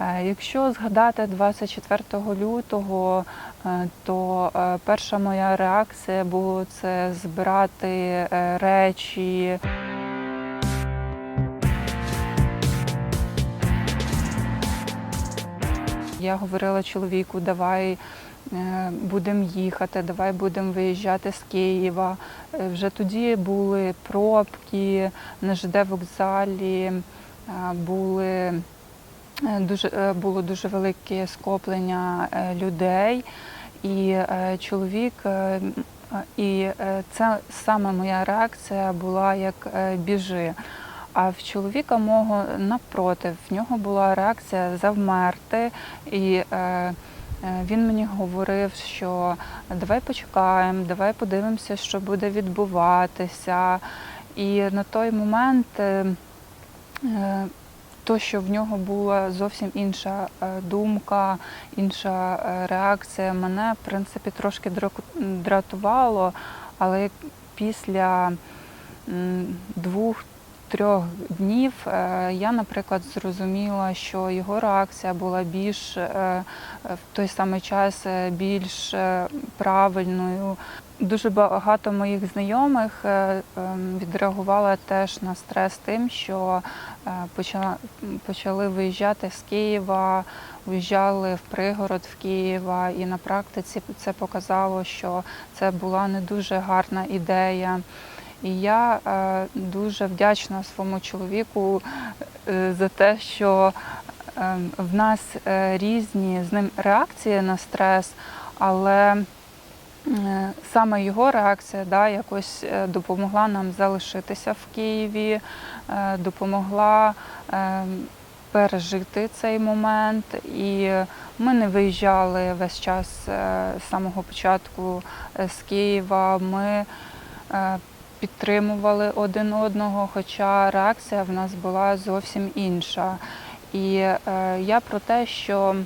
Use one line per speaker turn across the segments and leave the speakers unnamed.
Е, Якщо згадати 24 лютого, е, то е, перша моя реакція була це збирати речі. Я говорила чоловіку, давай будемо їхати, давай будемо виїжджати з Києва. Вже тоді були пробки на ЖД вокзалі, були Дуже е, було дуже велике скоплення е, людей, і е, чоловік, е, е, і е, це саме моя реакція була як е, біжи. А в чоловіка мого навпроти, в нього була реакція завмерти, і е, е, він мені говорив, що давай почекаємо, давай подивимося, що буде відбуватися. І на той момент. То, що в нього була зовсім інша е, думка, інша е, реакція, мене в принципі трошки дратувало, але після м, двох-трьох днів е, я, наприклад, зрозуміла, що його реакція була більш е, в той самий час е, більш правильною. Дуже багато моїх знайомих ем, відреагували теж на стрес тим, що почали виїжджати з Києва, виїжджали в пригород в Києва, і на практиці це показало, що це була не дуже гарна ідея. І я е, дуже вдячна своєму чоловіку е, за те, що е, в нас різні з ним реакції на стрес, але Саме його реакція да, якось допомогла нам залишитися в Києві, допомогла пережити цей момент. І ми не виїжджали весь час з самого початку з Києва. Ми підтримували один одного, хоча реакція в нас була зовсім інша. І е, я про те, що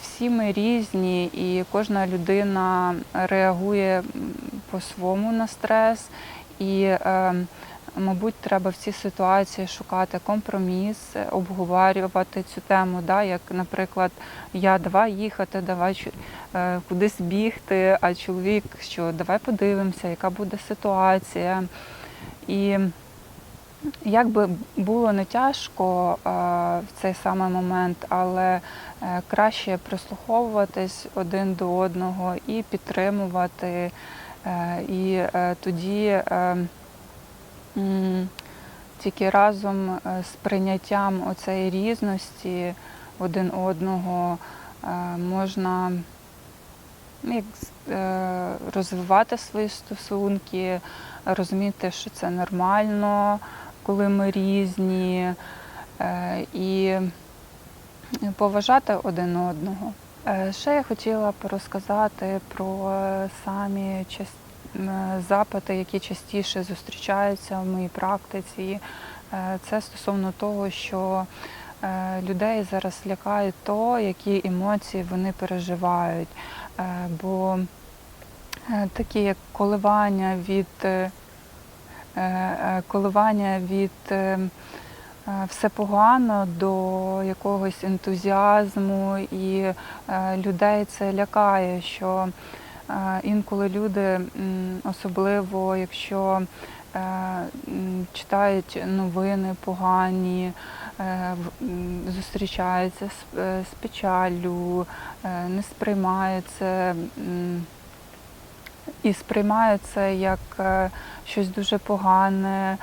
Всі ми різні, і кожна людина реагує по-своєму на стрес. І, е, мабуть, треба в цій ситуації шукати компроміс, обговорювати цю тему. Да? Як, наприклад, я давай їхати, давай е, кудись бігти, а чоловік, що давай подивимося, яка буде ситуація. І як би було не тяжко е, в цей самий момент, але е, краще прислуховуватись один до одного і підтримувати. І тоді тільки разом е, з прийняттям оцеї різності один одного е, можна ну, як, е, розвивати свої стосунки, розуміти, що це нормально, коли ми різні, і поважати один одного. Ще я хотіла б розказати про самі час- е, запити, які частіше зустрічаються в моїй практиці. Е, Це стосовно того, що е, людей зараз лякає то, які емоції вони переживають. Е, Бо е, такі як коливання від е, е, коливання від е, е, все погано до якогось ентузіазму, і е, людей це лякає, що е, інколи люди, особливо якщо е, читають новини погані, е, зустрічаються з, е, печаллю, не сприймають це. і сприймаю це як щось дуже погане,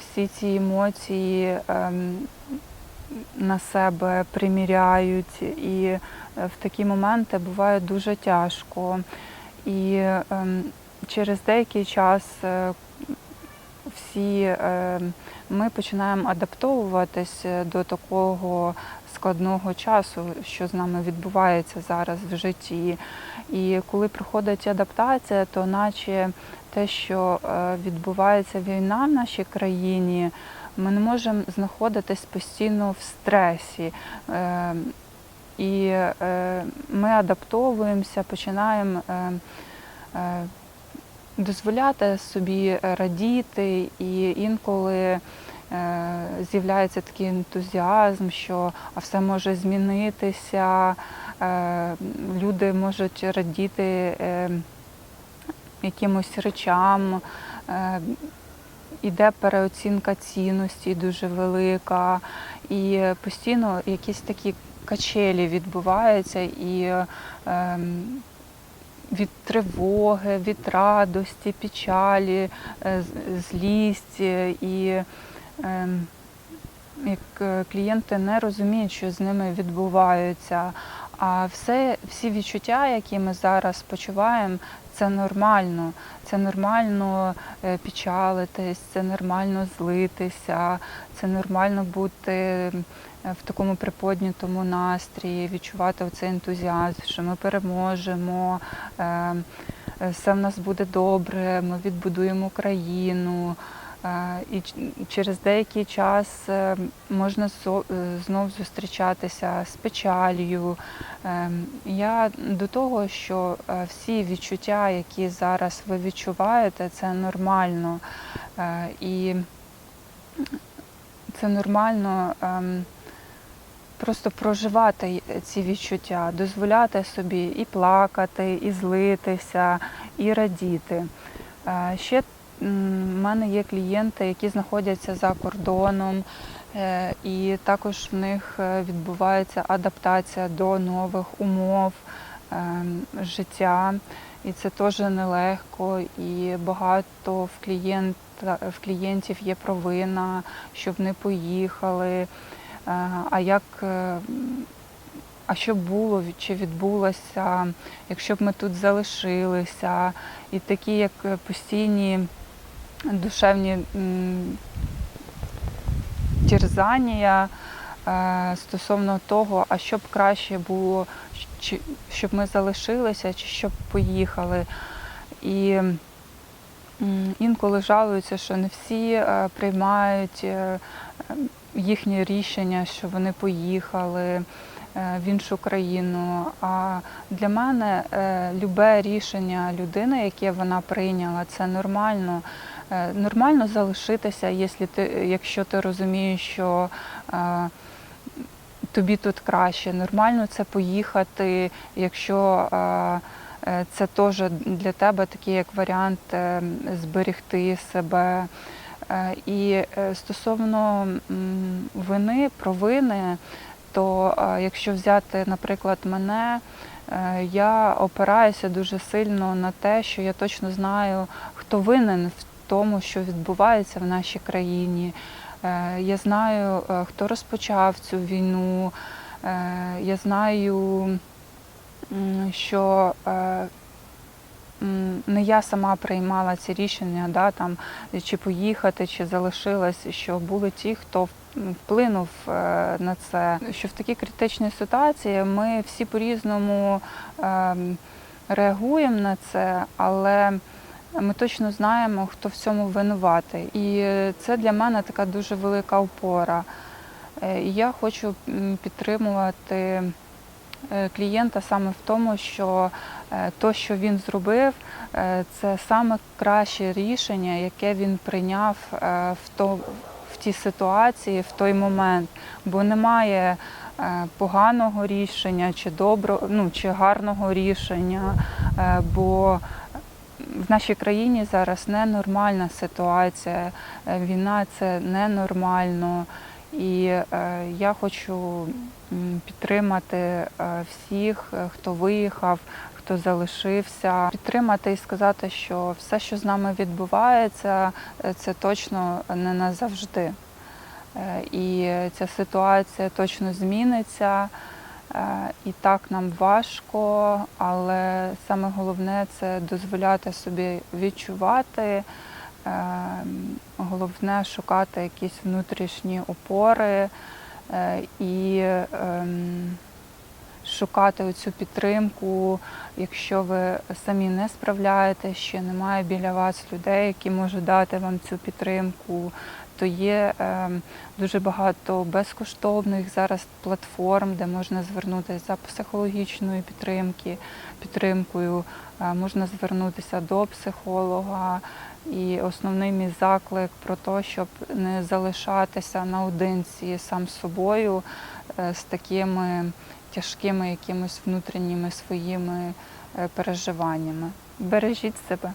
всі ці емоції ем, на себе приміряють, і в такі моменти буває дуже тяжко. І ем, через деякий час е, всі е, ми починаємо адаптовуватись е, до такого складного часу, що з нами відбувається зараз в житті. І коли проходить адаптація, то наче те, що відбувається війна в нашій країні, ми не можемо знаходитись постійно в стресі. І е, ми адаптовуємося, починаємо е, е, дозволяти собі радіти, і інколи з'являється такий ентузіазм, що все може змінитися, люди можуть радіти якимось речам. Іде переоцінка цінності дуже велика, і постійно якісь такі качелі відбуваються, і ем, від тривоги, від радості, печалі, е, з- злість. е, І ем, як е, клієнти не розуміють, що з ними відбувається. А все, всі відчуття, які ми зараз почуваємо, це нормально. Це нормально е, печалитись, це нормально злитися, це нормально бути е, в такому приподнятому настрії, відчувати цей ентузіазм, що ми переможемо, е, е, все в нас буде добре, ми відбудуємо країну. Е, І через деякий час е, можна е, знов зустрічатися з печалью. Я до того, що всі відчуття, які зараз ви відчуваєте, це нормально. І це нормально ем, просто проживати ці відчуття, дозволяти собі і плакати, і злитися, і радіти. Ще в мене є клієнти, які знаходяться за кордоном, е, і також в них е, відбувається адаптація до нових умов ем, життя. І це теж нелегко, і багато в клієнта в клієнтів є провина, що вони поїхали. Е, А як е, а що було, чи відбулося, якщо б ми тут залишилися, і такі як е, постійні душевні м, терзання е, стосовно того, а що б краще було, щоб ми залишилися, чи щоб поїхали. І інколи жалуються, що не всі е, приймають е, їхнє рішення, що вони поїхали в іншу країну. А для мене любе рішення людини, яке вона прийняла, це нормально. Е, Нормально залишитися, якщо ти, якщо ти розумієш, що е, тобі тут краще. Нормально це поїхати, якщо е, це теж для тебе такий як варіант зберегти себе. І стосовно вини, провини, то якщо взяти, наприклад, мене, я опираюся дуже сильно на те, що я точно знаю, хто винен в тому, що відбувається в нашій країні. Е, Я знаю, е, хто розпочав цю війну. Е, Я знаю, що не я сама приймала ці рішення, да, там, чи поїхати, чи залишилась, що були ті, хто вплинув на це. Що в такій критичній ситуації ми всі по-різному ем, реагуємо на це, але ми точно знаємо, хто в цьому винуватий. І це для мене така дуже велика опора. Е, я хочу підтримувати е, клієнта саме в тому, що е, то, що він зробив, це саме краще рішення, яке він прийняв в, то, в тій ситуації, в той момент. Бо немає поганого рішення чи доброго, ну, чи гарного рішення. Бо в нашій країні зараз ненормальна ситуація. Е, Війна це ненормально. І е, я хочу підтримати е, всіх, хто виїхав, хто залишився, підтримати і сказати, що все, що з нами відбувається, це точно не назавжди. І ця ситуація точно зміниться. Е, І так нам важко, але саме головне це дозволяти собі відчувати. Е, Головне шукати якісь внутрішні опори е, і ем, шукати цю підтримку, якщо ви самі не справляєтеся, ще немає біля вас людей, які можуть дати вам цю підтримку, то є ем, дуже багато безкоштовних зараз платформ, де можна звернутися за психологічною підтримки, підтримкою, е, можна звернутися до психолога. І основний мій заклик про те, щоб не залишатися наодинці сам з собою е, з такими тяжкими якимись внутрішніми своїми е, переживаннями. Бережіть себе.